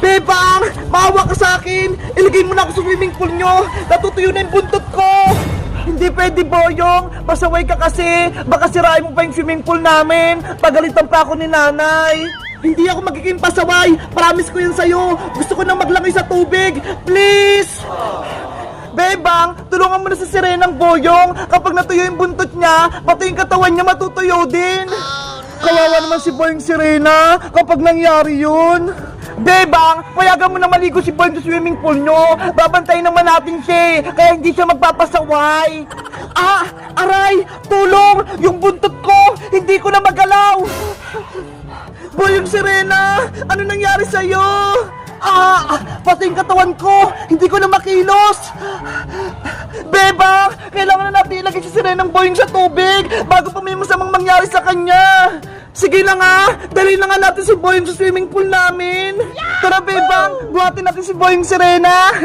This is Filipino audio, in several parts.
Bebang! Maawa ka sa akin! Ilagay mo na ako sa swimming pool nyo! Natutuyo na yung buntot ko! Hindi pwede, Boyong! Pasaway ka kasi! Baka sirain mo pa yung swimming pool namin! Pagalitan pa ako ni nanay! Hindi ako magiging pasaway! Promise ko yun sa'yo! Gusto ko na maglangoy sa tubig! Please! Bebang, tulungan mo na si Serenang Boyong! Kapag natuyo yung buntot niya, pati yung katawan niya matutuyo din! Kawawa naman si Boyong Serena kapag nangyari yun. Bebang, payagan mo na maligo si Boyong sa swimming pool nyo. Babantayin naman natin siya eh, kaya hindi siya magpapasaway. Ah, aray, tulong! Yung buntot ko, hindi ko na magalaw. Boyong Serena, ano nangyari sa'yo? Ah, pati yung katawan ko, hindi ko na makilos. Beba, kailangan na natin ilagay si Serenang Boyong sa tubig bago pa may masamang mangyari sa kanya. Sige na nga, dali na nga natin si Boyong sa swimming pool namin. Tara, Bebang, buhatin natin si Boyong Serena.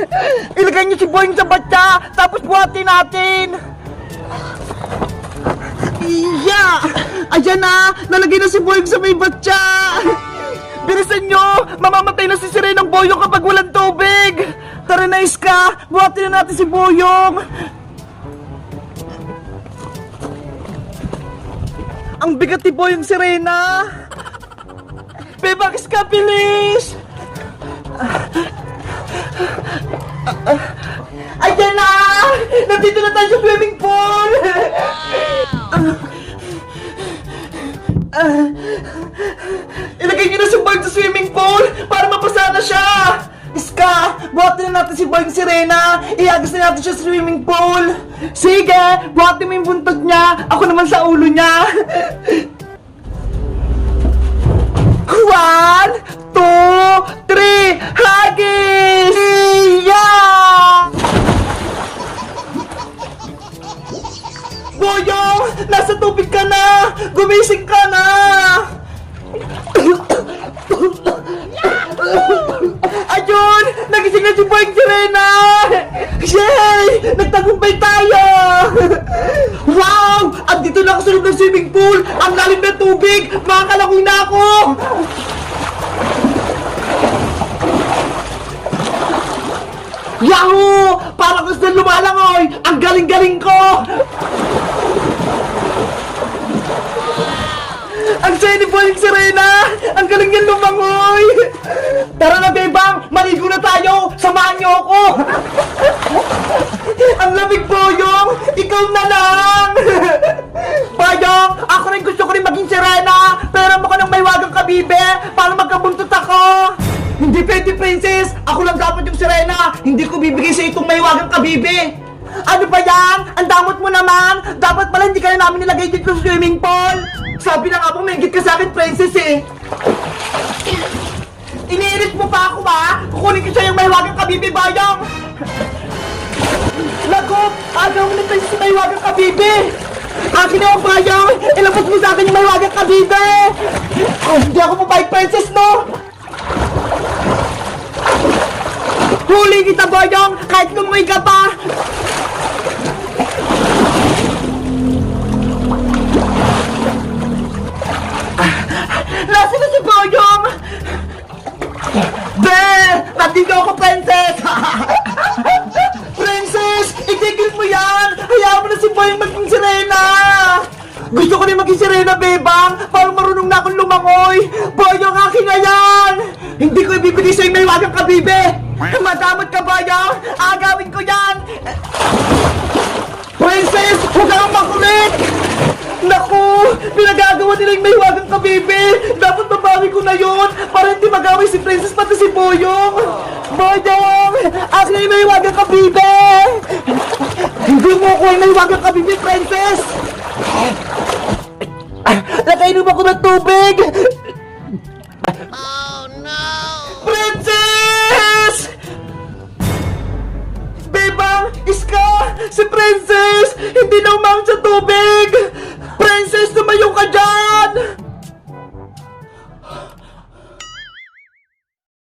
Ilagay niyo si Boyong sa batya, tapos buhatin natin. Iya! Ayan na! Nalagay na si Boyong sa may batya! Bilisan nyo! Mamamatay na si Serenang Boyong kapag walang tubig! Tara na, Iska! Buhatin na natin si Boyong! Ang bigat ni Boyong Serena! Bebang Iska, bilis! Buhatin na natin si Boyong Sirena. Iagos na natin siya sa swimming pool. Sige, buhatin mo yung buntot niya. Ako naman sa ulo niya. One, two, three, hagis! Yeah! Boyong! Nasa tubig ka na! Gumising ka na! Ayun! Nagising na si Boyong Sirena! Yay! Nagtagumpay tayo! Wow! Andito na ako sa loob ng swimming pool! Ang lalim ng tubig! Makakalangoy na ako! Yahoo! Parang gusto na lumalangoy! Ang galing-galing ko! Ang saya ni Boyong Serena! Ang galing niya lumangoy! Tara na, Bebang! Maligo na tayo! Samahan niyo ako! Ikaw na lang! Boyong! Ako rin gusto ko rin maging Serena! Pero ko ng may wagang kabibe para magkabuntot ako! Hindi pwede, Princess! Ako lang dapat yung Serena! Hindi ko bibigay sa itong may wagang kabibe! Ano ba yan? Ang damot mo naman! Dapat pala hindi ka na namin nilagay dito sa swimming pool! Sabi na nga po, may ka sa akin, Princess eh! Iniirit mo pa ako ba? Kukunin ko siya yung may wagang kabibe, Bayang! Lagot! Agaw mo na tayo sa may wagang kabibe! Akin na yung bayang! Ilabot mo sa akin yung may wagang kabibe! Oh, hindi ako mabait, Princess, no? Huli kita, Boyong! Kahit lumoy ka Gusto ko rin maging sirena, Bebang! Para marunong na akong lumangoy! Boyong, akin na yan! Hindi ko ibibigay sa'yo may wagang kabibe! Madamot ka, Boyong! Agawin ko yan! Princess! Huwag kang makulit! Naku! Pinagagawa nila yung may wagang kabibe! Dapat mabawi ko na yon para hindi magaway si Princess pati si Boyong! Boyong! Akin na yung may wagang kabibe! Hindi mo ko yung may wagang kabibe, Princess! Nakainom ako ng tubig! Oh no! Princess! Bebang! Iska! Si Princess! Hindi na umang sa tubig!